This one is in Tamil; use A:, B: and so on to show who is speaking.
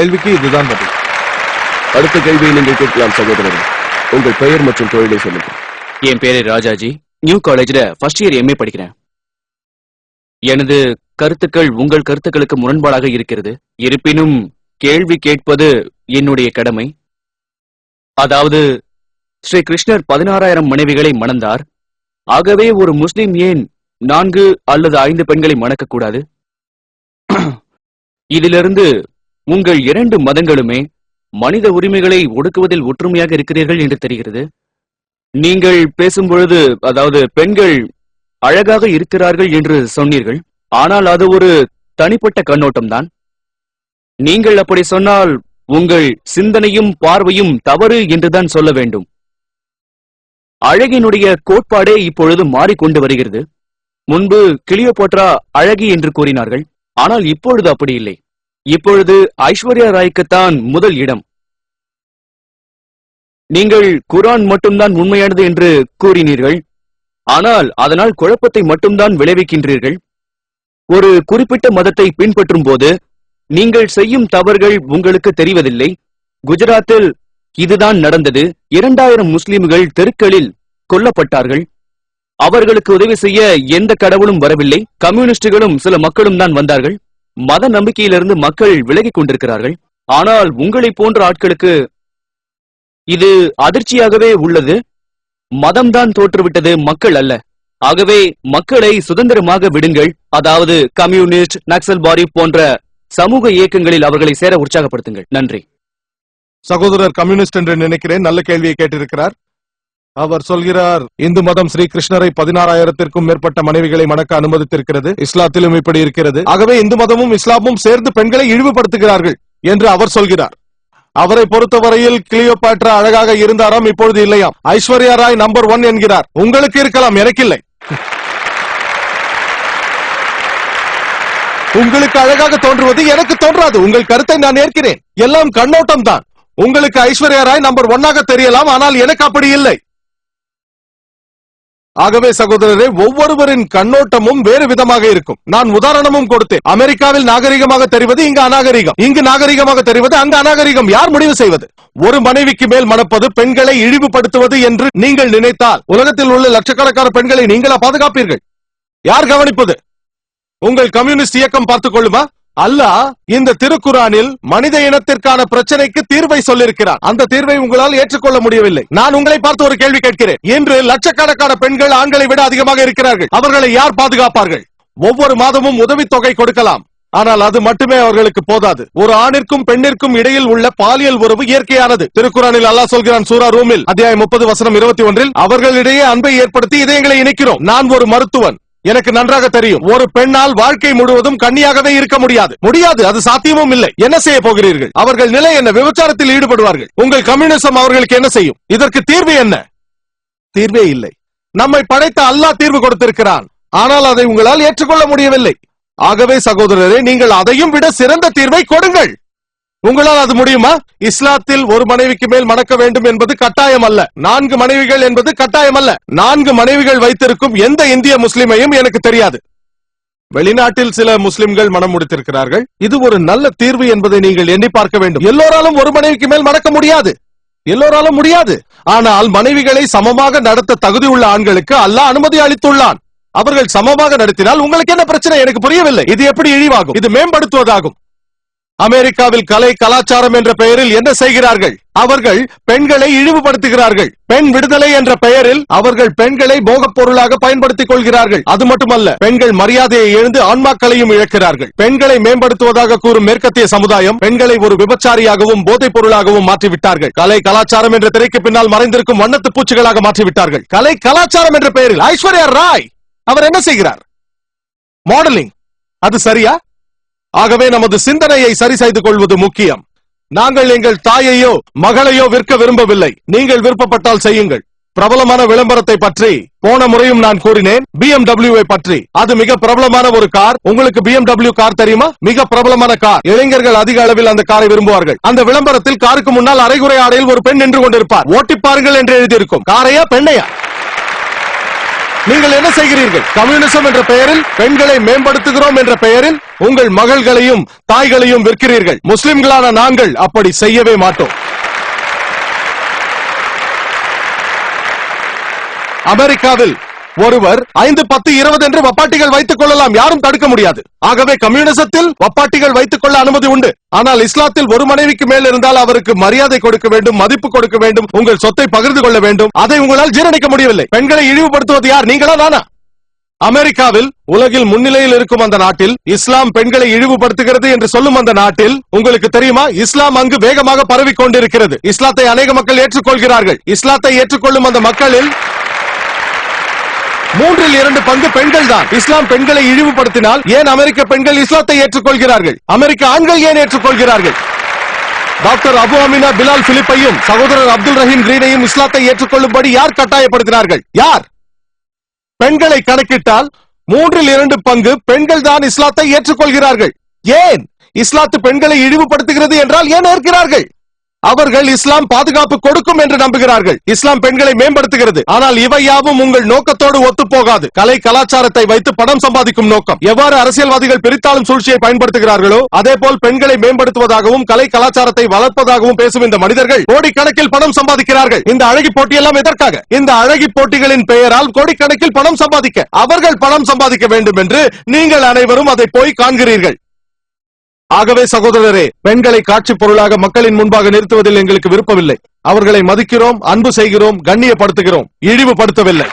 A: கேள்விக்கு இதுதான் பதில்.
B: அடுத்த கேள்வியை நீங்கள் கேட்கலாம் சகோதரர். உங்கள் பெயர் மற்றும் தொழிலை சொல்லுங்கள்.
C: என் பேரு ராஜாஜி. நியூ காலேஜ்ல ஃபர்ஸ்ட் இயர் எம்ஏ படிக்கிறேன். எனது கருத்துக்கள் உங்கள் கருத்துக்களுக்கு முரண்பாடாக இருக்கிறது. இருப்பினும் கேள்வி கேட்பது என்னுடைய கடமை. அதாவது ஸ்ரீ கிருஷ்ணர் பதினாறாயிரம் மனைவிகளை மணந்தார். ஆகவே ஒரு முஸ்லிம் ஏன் நான்கு அல்லது ஐந்து பெண்களை மணக்கக்கூடாது? இதிலிருந்து உங்கள் இரண்டு மதங்களுமே மனித உரிமைகளை ஒடுக்குவதில் ஒற்றுமையாக இருக்கிறீர்கள் என்று தெரிகிறது. நீங்கள் பேசும்பொழுது அதாவது பெண்கள் அழகாக இருக்கிறார்கள் என்று சொன்னீர்கள். ஆனால் அது ஒரு தனிப்பட்ட கண்ணோட்டம்தான். நீங்கள் அப்படி சொன்னால் உங்கள் சிந்தனையும் பார்வையும் தவறு என்றுதான் சொல்ல வேண்டும். அழகினுடைய கோட்பாடே இப்பொழுது மாறிக்கொண்டு வருகிறது. முன்பு கிளியோபோட்ரா அழகி என்று கூறினார்கள். ஆனால் இப்பொழுது அப்படி இல்லை. இப்பொழுது ஐஸ்வர்யா ராய்க்குத்தான் முதல் இடம். நீங்கள் குரான் மட்டும்தான் உண்மையானது என்று கூறினீர்கள். ஆனால் அதனால் குழப்பத்தை மட்டும்தான் விளைவிக்கின்றீர்கள். ஒரு குறிப்பிட்ட மதத்தை பின்பற்றும் போது நீங்கள் செய்யும் தவறுகள் உங்களுக்கு தெரிவதில்லை. குஜராத்தில் இதுதான் நடந்தது. இரண்டாயிரம் முஸ்லிம்கள் தெருக்களில் கொல்லப்பட்டார்கள். அவர்களுக்கு உதவி செய்ய எந்த கடவுளும் வரவில்லை. கம்யூனிஸ்டுகளும் சில மக்களும் தான் வந்தார்கள். மத நம்பிக்கையிலிருந்து மக்கள் விலகிக் கொண்டிருக்கிறார்கள். ஆனால் உங்களை போன்ற ஆட்களுக்கு இது அதிர்ச்சியாகவே உள்ளது. மதம்தான் தோற்றுவிட்டது மக்கள் அல்ல. ஆகவே மக்களை சுதந்திரமாக விடுங்கள். அதாவது கம்யூனிஸ்ட் நக்சல்பாரி போன்ற சமூக இயக்கங்களில் அவர்களை சேர உற்சாகப்படுத்துங்கள். நன்றி.
A: சகோதரர் கம்யூனிஸ்ட் என்று நினைக்கிறேன். நல்ல கேள்வியை கேட்டிருக்கிறார். அவர் சொல்கிறார் இந்து மதம் ஸ்ரீ கிருஷ்ணரை பதினாறாயிரத்திற்கும் மேற்பட்ட மனைவிகளை மணக்க அனுமதித்திருக்கிறது. இஸ்லாத்திலும் இப்படி இருக்கிறது. ஆகவே இந்து மதமும் இஸ்லாமும் சேர்ந்து பெண்களை இழிவுபடுத்துகிறார்கள் என்று அவர் சொல்கிறார். அவரை பொறுத்தவரையில் கிளியோபாட்ரா அழகாக இருந்தாராம் இப்பொழுது இல்லையாம். ஐஸ்வர்யா ராய் நம்பர் ஒன் என்கிறார். உங்களுக்கு இருக்கலாம் எனக்கில்லை. உங்களுக்கு அழகாக தோன்றுவது எனக்கு தோன்றாது. உங்கள் கருத்தை நான் ஏற்கிறேன். எல்லாம் கண்ணோட்டம் தான் உங்களுக்கு ஐஸ்வர்யா ராய் நம்பர் ஒன்னாக தெரியலாம் ஆனால் எனக்கு அப்படி இல்லை. ஆகவே சகோதரரே ஒவ்வொருவரின் கண்ணோட்டமும் வேறு விதமாக இருக்கும். நான் உதாரணமும் கொடுத்தேன். அமெரிக்காவில் நாகரிகமாக தெரிவது இங்கு அநாகரிகம். இங்கு நாகரிகமாக தெரிவது அங்கு அநாகரிகம். யார் முடிவு செய்வது? ஒரு மனைவிக்கு மேல் மணப்பது பெண்களை இழிவுபடுத்துவது என்று நீங்கள் நினைத்தால் உலகத்தில் உள்ள லட்சக்கணக்கான பெண்களை நீங்களா பாதுகாப்பீர்கள்? யார் கவனிப்பது? உங்கள் கம்யூனிஸ்ட் இயக்கம் பார்த்துக் கொள்ளுமா? அல்லாஹ் இந்த திருக்குறானில் மனித இனத்திற்கான பிரச்சனைக்கு தீர்வை சொல்லியிருக்கிறார். அந்த தீர்வை உங்களால் ஏற்றுக்கொள்ள முடியவில்லை. நான் உங்களை பார்த்து ஒரு கேள்வி கேட்கிறேன். இன்று லட்சக்கணக்கான பெண்கள் ஆண்களை விட அதிகமாக இருக்கிறார்கள். அவர்களை யார் பாதுகாப்பார்கள்? ஒவ்வொரு மாதமும் உதவித்தொகை கொடுக்கலாம். ஆனால் அது மட்டுமே அவர்களுக்கு போதாது. ஒரு ஆணிற்கும் பெண்ணிற்கும் இடையில் உள்ள பாலியல் உறவு இயற்கையானது. திருக்குறானில் அல்லாஹ் சொல்கிறான் சூரா ரூமில் அத்தியாயம் முப்பது வசனம் இருபத்தி ஒன்றில் அவர்களிடையே அன்பை ஏற்படுத்தி இதயங்களை இணைக்கிறோம். நான் ஒரு மருத்துவன். எனக்கு நன்றாக தெரியும். ஒரு பெண்ணால் வாழ்க்கை முழுவதும் கண்ணியாகவே இருக்க முடியாது. முடியாது அது சாத்தியமும் இல்லை. என்ன செய்ய போகிறீர்கள்? அவர்கள் நிலை என்ன? விபச்சாரத்தில் ஈடுபடுவார்கள். உங்கள் கம்யூனிசம் அவர்களுக்கு என்ன செய்யும்? இதற்கு தீர்வு என்ன? தீர்வே இல்லை. நம்மை படைத்த அல்லாஹ் தீர்வு கொடுத்திருக்கிறான். ஆனால் அதை உங்களால் ஏற்றுக்கொள்ள முடியவில்லை. ஆகவே சகோதரரே நீங்கள் அதையும் விட சிறந்த தீர்வை கொடுங்கள். உங்களால் அது முடியுமா? இஸ்லாத்தில் ஒரு மனைவிக்கு மேல் மணக்க வேண்டும் என்பது கட்டாயம் அல்ல. நான்கு மனைவிகள் என்பது கட்டாயம் அல்ல. நான்கு மனைவிகள் வைத்திருக்கும் எந்த இந்திய முஸ்லிமையும் எனக்கு தெரியாது. வெளிநாட்டில் சில முஸ்லிம்கள் மனம் முடித்திருக்கிறார்கள். இது ஒரு நல்ல தீர்வு என்பதை நீங்கள் எண்ணி பார்க்க வேண்டும். எல்லோராலும் ஒரு மனைவிக்கு மேல் மணக்க முடியாது. எல்லோராலும் முடியாது. ஆனால் மனைவிகளை சமமாக நடத்த தகுதி உள்ள ஆண்களுக்கு அல்லாஹ் அனுமதி அளித்துள்ளான். அவர்கள் சமமாக நடத்தினால் உங்களுக்கு என்ன பிரச்சனை? எனக்கு புரியவில்லை. இது எப்படி இழிவாகும்? இது மேம்படுத்துவதாகும். அமெரிக்காவில் கலை கலாச்சாரம் என்ற பெயரில் என்ன செய்கிறார்கள்? அவர்கள் பெண்களை இழிவுபடுத்துகிறார்கள். பெண் விடுதலை என்ற பெயரில் அவர்கள் பெண்களை போகப் பொருளாக பயன்படுத்திக் கொள்கிறார்கள். அது மட்டுமல்ல பெண்கள் மரியாதையை எழுந்து ஆன்மாக்களையும் இழக்கிறார்கள். பெண்களை மேம்படுத்துவதாக கூறும் மேற்கத்திய சமுதாயம் பெண்களை ஒரு விபச்சாரியாகவும் போதைப் பொருளாகவும் மாற்றிவிட்டார்கள். கலை கலாச்சாரம் என்ற திரைக்கு பின்னால் மறைந்திருக்கும் வண்ணத்து பூச்சிகளாக மாற்றிவிட்டார்கள். கலை கலாச்சாரம் என்ற பெயரில் ஐஸ்வர்யா ராய் அவர் என்ன செய்கிறார்? மாடலிங் அது சரியா? ஆகவே நமது சிந்தனையை சரி செய்து கொள்வது முக்கியம். நாங்கள் எங்கள் தாயையோ மகளையோ விற்க விரும்பவில்லை. நீங்கள் விருப்பப்பட்டால் செய்யுங்கள். பிரபலமான விளம்பரத்தை பற்றி போன முறையும் நான் கூறினேன். BMW பற்றி. அது மிக பிரபலமான ஒரு கார். உங்களுக்கு BMW கார் தெரியுமா? மிக பிரபலமான கார். இளைஞர்கள் அதிக அளவில் அந்த காரை விரும்புவார்கள். அந்த விளம்பரத்தில் காருக்கு முன்னால் அரைகுறை ஆடையில் ஒரு பெண் நின்று கொண்டிருப்பார். ஓட்டி பாருங்கள் என்று எழுதியிருக்கும். காரையா பெண்ணையா? நீங்கள் என்ன செய்கிறீர்கள்? கம்யூனிசம் என்ற பெயரில் பெண்களை மேம்படுத்துகிறோம் என்ற பெயரில் உங்கள் மகள்களையும் தாய்களையும் விற்கிறீர்கள். முஸ்லிம்களான நாங்கள் அப்படி செய்யவே மாட்டோம். அமெரிக்காவில் ஒருவர் ஐந்து பத்து இருபது என்று வப்பாட்டிகள் வைத்துக் கொள்ளலாம். யாரும் தடுக்க முடியாது. ஆகவே கம்யூனிசத்தில் வப்பாட்டிகள் வைத்துக் கொள்ள அனுமதி உண்டு. ஆனால் இஸ்லாத்தில் ஒரு மனைவிக்கு மேல் இருந்தால் அவருக்கு மரியாதை கொடுக்க வேண்டும் மதிப்பு கொடுக்க வேண்டும் உங்கள் சொத்தை பகிர்ந்து கொள்ள வேண்டும். அதை உங்களால் ஜீரணிக்க முடியவில்லை. பெண்களை இழிவுபடுத்துவது யார்? நீங்களா நானா அமெரிக்காவில் உலகில் முன்னிலையில் இருக்கும் அந்த நாட்டில் இஸ்லாம் பெண்களை இழிவுபடுத்துகிறது என்று சொல்லும் அந்த நாட்டில் உங்களுக்கு தெரியுமா? இஸ்லாம் அங்கு வேகமாக பரவிக் கொண்டிருக்கிறது இஸ்லாத்தை அநேக மக்கள் ஏற்றுக்கொள்கிறார்கள். இஸ்லாத்தை ஏற்றுக்கொள்ளும் அந்த மக்களில் மூன்றில் இரண்டு பங்கு பெண்கள் தான். இஸ்லாம் பெண்களை இழிவுபடுத்தினால் ஏன் அமெரிக்க பெண்கள் இஸ்லாத்தை ஏற்றுக்கொள்கிறார்கள்? அமெரிக்க ஆண்கள் ஏன் ஏற்றுக்கொள்கிறார்கள்? டாக்டர் அபு அமினா பிலால் பிலிப்பையும் சகோதரர் அப்துல் ரஹீம் கிரீனையும் இஸ்லாத்தை ஏற்றுக்கொள்ளும்படி யார் கட்டாயப்படுத்தினார்கள்? யார்? பெண்களை கணக்கிட்டால் மூன்றில் இரண்டு பங்கு பெண்கள் தான் இஸ்லாத்தை ஏற்றுக்கொள்கிறார்கள். ஏன் இஸ்லாத்து பெண்களை இழிவுபடுத்துகிறது என்றால் ஏன் ஏற்கிறார்கள்? அவர்கள் இஸ்லாம் பாதுகாப்பு கொடுக்கும் என்று நம்புகிறார்கள். இஸ்லாம் பெண்களை மேம்படுத்துகிறது. ஆனால் இவை யாவும் உங்கள் நோக்கத்தோடு ஒத்துப்போகாது. கலை கலாச்சாரத்தை வைத்து பணம் சம்பாதிக்கும் நோக்கம். எவ்வாறு அரசியல்வாதிகள் பிரித்தாளும் சூழ்ச்சியை பயன்படுத்துகிறார்களோ அதே போல் பெண்களை மேம்படுத்துவதாகவும் கலை கலாச்சாரத்தை வளர்ப்பதாகவும் பேசும் இந்த மனிதர்கள் கோடிக்கணக்கில் பணம் சம்பாதிக்கிறார்கள். இந்த அழகி போட்டியெல்லாம் எதற்காக? இந்த அழகி போட்டிகளின் பெயரால் கோடிக்கணக்கில் பணம் சம்பாதிக்க. அவர்கள் பணம் சம்பாதிக்க வேண்டும் என்று நீங்கள் அனைவரும் அதை போய் காண்கிறீர்கள். ஆகவே சகோதரரே பெண்களை காட்சி பொருளாக மக்களின் முன்பாக நிறுத்துவதில் எங்களுக்கு விருப்பமில்லை. அவர்களை மதிக்கிறோம் அன்பு செய்கிறோம் கண்ணியப்படுத்துகிறோம் இழிவுபடுத்தவில்லை.